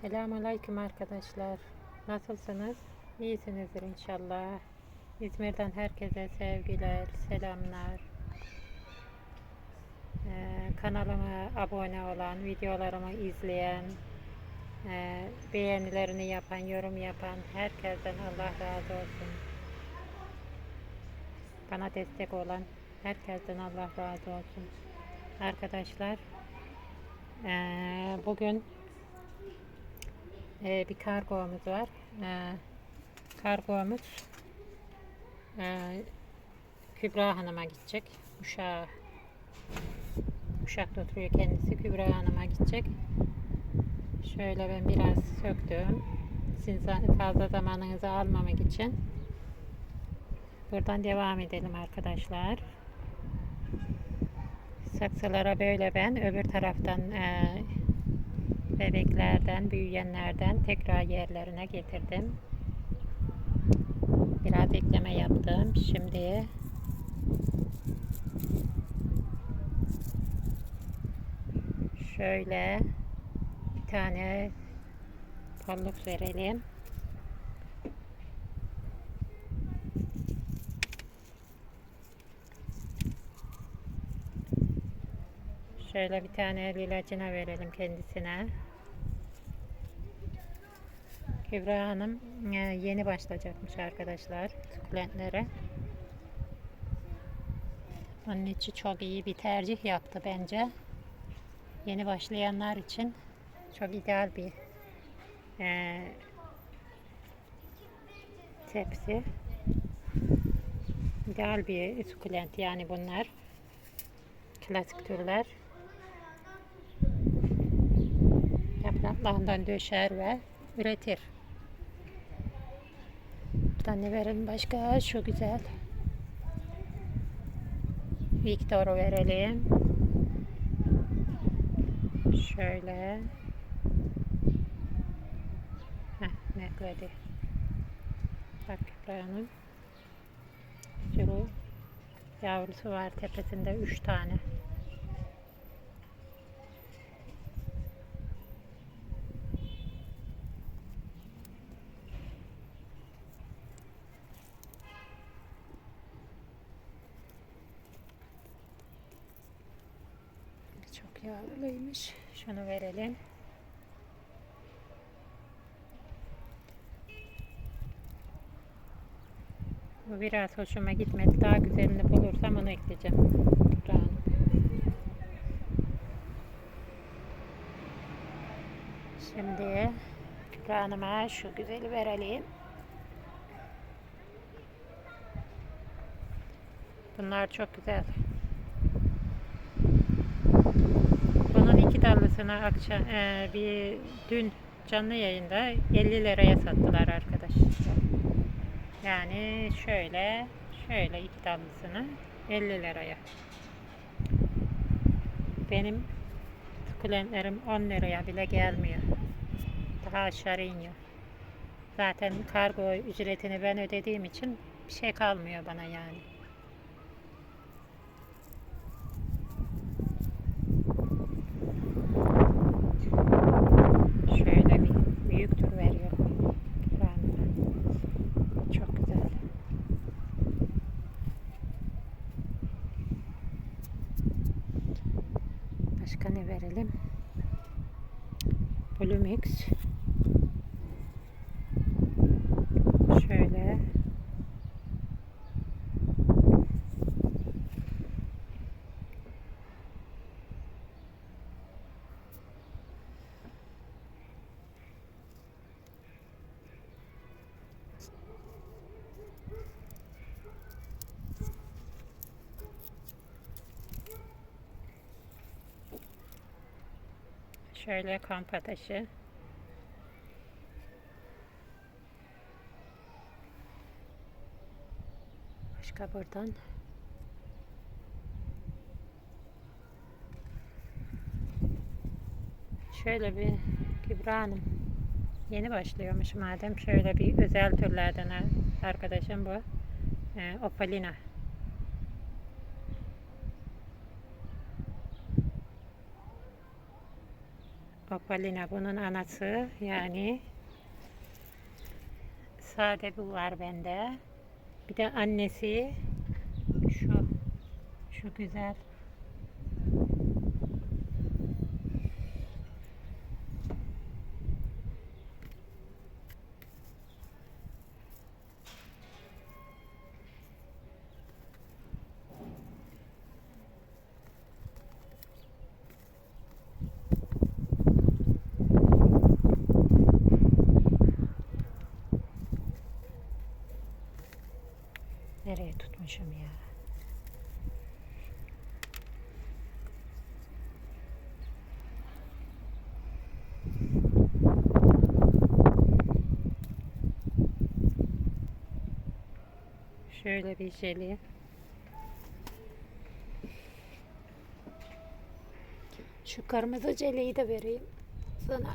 Selamünaleyküm arkadaşlar. Nasılsınız? İyisinizdir inşallah. İzmir'den herkese sevgiler, selamlar. Ee, kanalıma abone olan, videolarımı izleyen, e, beğenilerini yapan, yorum yapan herkesten Allah razı olsun. Bana destek olan herkesten Allah razı olsun. Arkadaşlar, e, bugün e, bir kargomuz var. E, kargomuz e, Kübra Hanım'a gidecek. Uşağı Uşak'ta oturuyor kendisi. Kübra Hanım'a gidecek. Şöyle ben biraz söktüm. Sizin fazla zamanınızı almamak için. Buradan devam edelim arkadaşlar. Saksılara böyle ben öbür taraftan e, bebeklerden, büyüyenlerden tekrar yerlerine getirdim. Biraz ekleme yaptım. Şimdi şöyle bir tane palluk verelim. Şöyle bir tane el ilacına verelim kendisine. Kübra Hanım e, yeni başlayacakmış arkadaşlar sukulentlere. Onun için çok iyi bir tercih yaptı bence. Yeni başlayanlar için çok ideal bir e, tepsi. İdeal bir sukulent yani bunlar. Klasik türler. Yapraklarından döşer ve üretir. Buradan ne verelim başka? Şu güzel. Victor'u verelim. Şöyle. Heh, nekledi. Kübra'nın sürü yavrusu var tepesinde üç tane. Çok yavruluymuş. Şunu verelim. Bu biraz hoşuma gitmedi. Daha güzelini bulursam onu ekleyeceğim. Şimdi Hanım'a şu güzeli verelim. Bunlar çok güzel. Bunun dallısını akşam e, bir dün canlı yayında 50 liraya sattılar arkadaşlar. Yani şöyle şöyle iki dallısını 50 liraya. Benim sukulentlerim 10 liraya bile gelmiyor. Daha aşağı iniyor. Zaten kargo ücretini ben ödediğim için bir şey kalmıyor bana yani. Şöyle bir büyük tur veriyorum. Kremden. Çok güzel. Başka ne verelim? Blumix. Şöyle. Şöyle kamp ateşi. Başka buradan. Şöyle bir Kübra. Yeni başlıyormuş madem. Şöyle bir özel türlerden arkadaşım bu. Ee, Opalina. Opalina bunun anası yani sade bu var bende. Bir de annesi şu şu güzel nereye tutmuşum ya? Şöyle bir jeli. Şu kırmızı jeliyi de vereyim sana.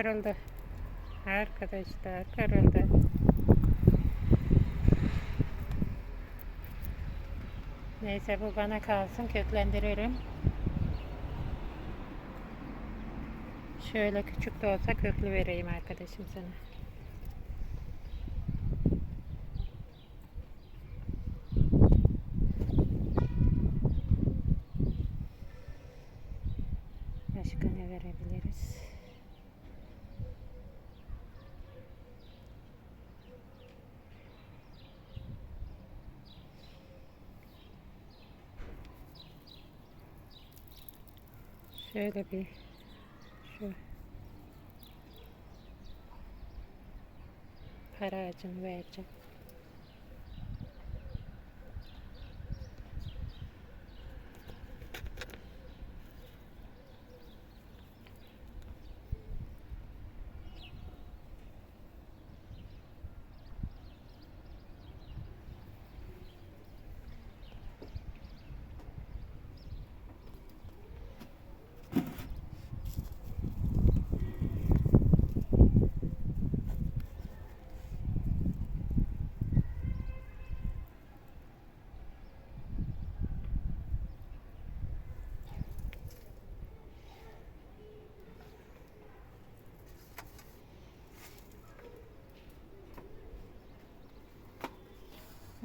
Kırıldı. Arkadaşlar kırıldı. Neyse bu bana kalsın köklendiririm. Şöyle küçük de olsa köklü vereyim arkadaşım sana. Şöyle bir şu para ağacını vereceğim.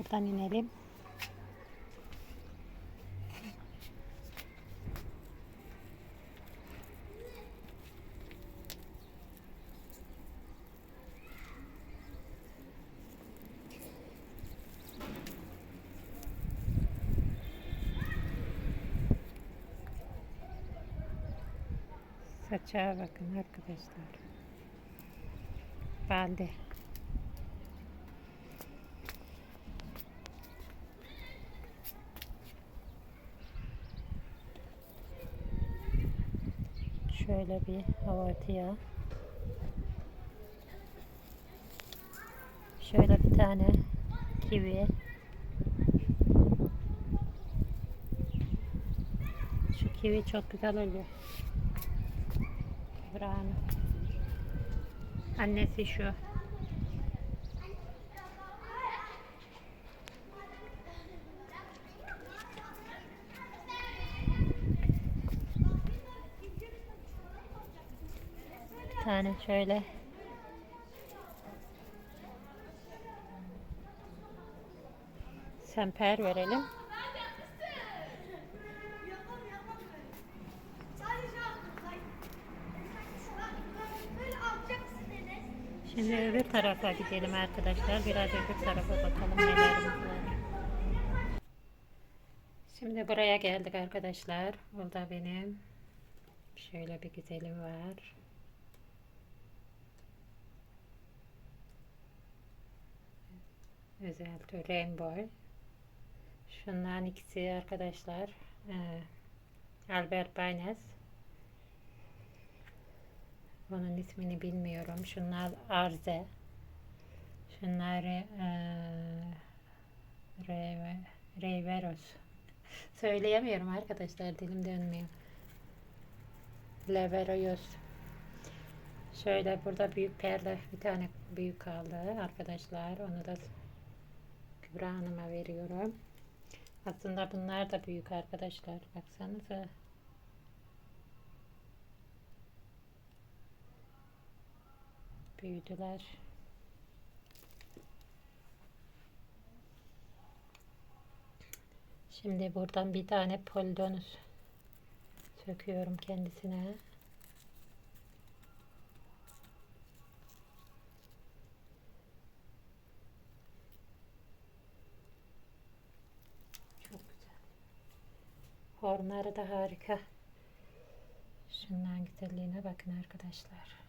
Buradan inelim. Saça bakın arkadaşlar. Balde. Şöyle bir havatıya. Şöyle bir tane kivi. Şu kivi çok güzel oluyor. Buranın. Annesi şu. Tane şöyle. Semper verelim. Şimdi öbür tarafa gidelim arkadaşlar. Biraz öbür tarafa bakalım nelerimiz var. Şimdi buraya geldik arkadaşlar. Burada benim şöyle bir güzelim var. Özel tür Rainbow. Şunların ikisi arkadaşlar. eee, Albert Baynes. Bunun ismini bilmiyorum. Şunlar Arze. Eee Reve, Reveros. Söyleyemiyorum arkadaşlar. Dilim dönmüyor. Leveroyos. Şöyle burada büyük perde bir tane büyük kaldı arkadaşlar. Onu da Kübra Hanım'a veriyorum. Aslında bunlar da büyük arkadaşlar. Baksanıza. Büyüdüler. Şimdi buradan bir tane poldonus söküyorum kendisine. Çok güzel. Hornları da harika. Şundan güzelliğine bakın arkadaşlar.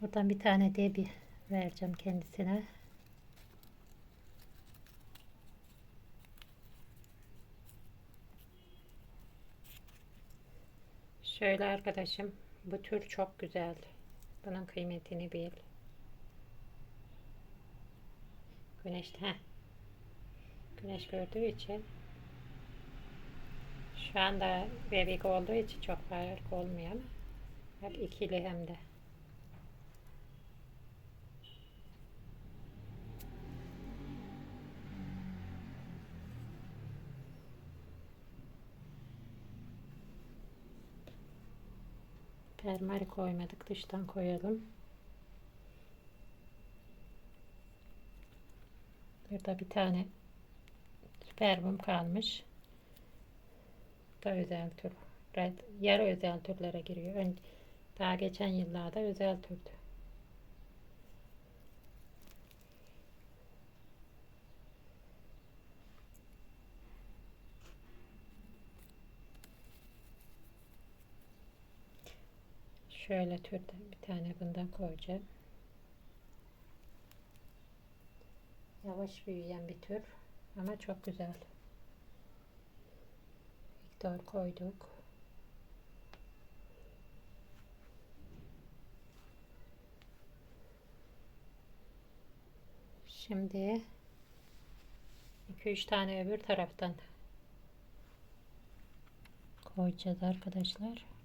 Buradan bir tane debi vereceğim kendisine. Şöyle arkadaşım bu tür çok güzel. Bunun kıymetini bil. Güneş heh. Güneş gördüğü için şu anda bebek olduğu için çok fark olmuyor ama hep ikili hem de. Permari koymadık. Dıştan koyalım. Burada bir tane spermum kalmış. Da özel tür. Red, yarı özel türlere giriyor. Daha geçen yıllarda özel türdü. Şöyle türde bir tane bundan koyacağım. Yavaş büyüyen bir tür ama çok güzel. Miktar koyduk. Şimdi 2-3 tane öbür taraftan koyacağız arkadaşlar.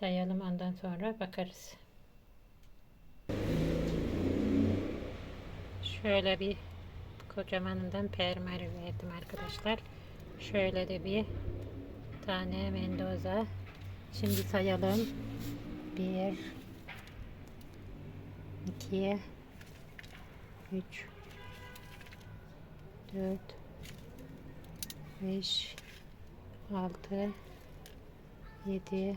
Sayalım ondan sonra bakarız. Şöyle bir kocamanından permari verdim arkadaşlar. Şöyle de bir tane Mendoza. Şimdi sayalım. 1 2 3 4 5 6 7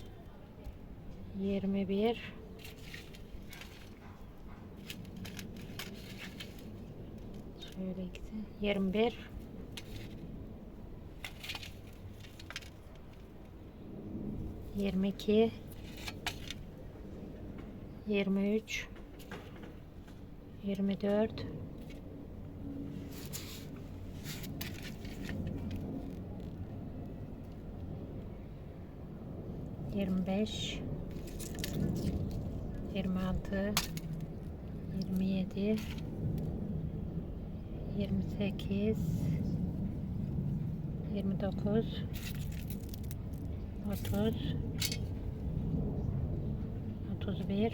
21 şöyle ikisi 21 22 23 24 25 26 27 28 29 30 31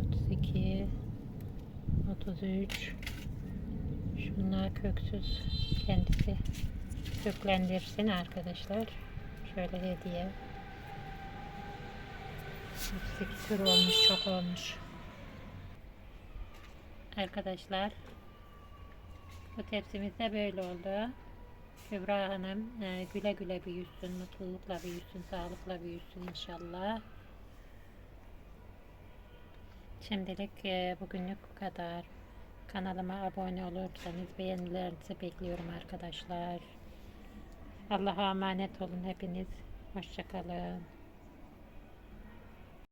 32 33 şunlar köksüz kendisi köklendirsin arkadaşlar. Şöyle hediye 38 tür olmuş çok olmuş arkadaşlar bu tepsimiz de böyle oldu Kübra Hanım e, güle güle büyüsün, mutlulukla büyüsün, sağlıkla büyüsün inşallah. Şimdilik e, bugünlük bu kadar. Kanalıma abone olursanız beğenilerinizi bekliyorum arkadaşlar. Allah'a emanet olun hepiniz. Hoşçakalın.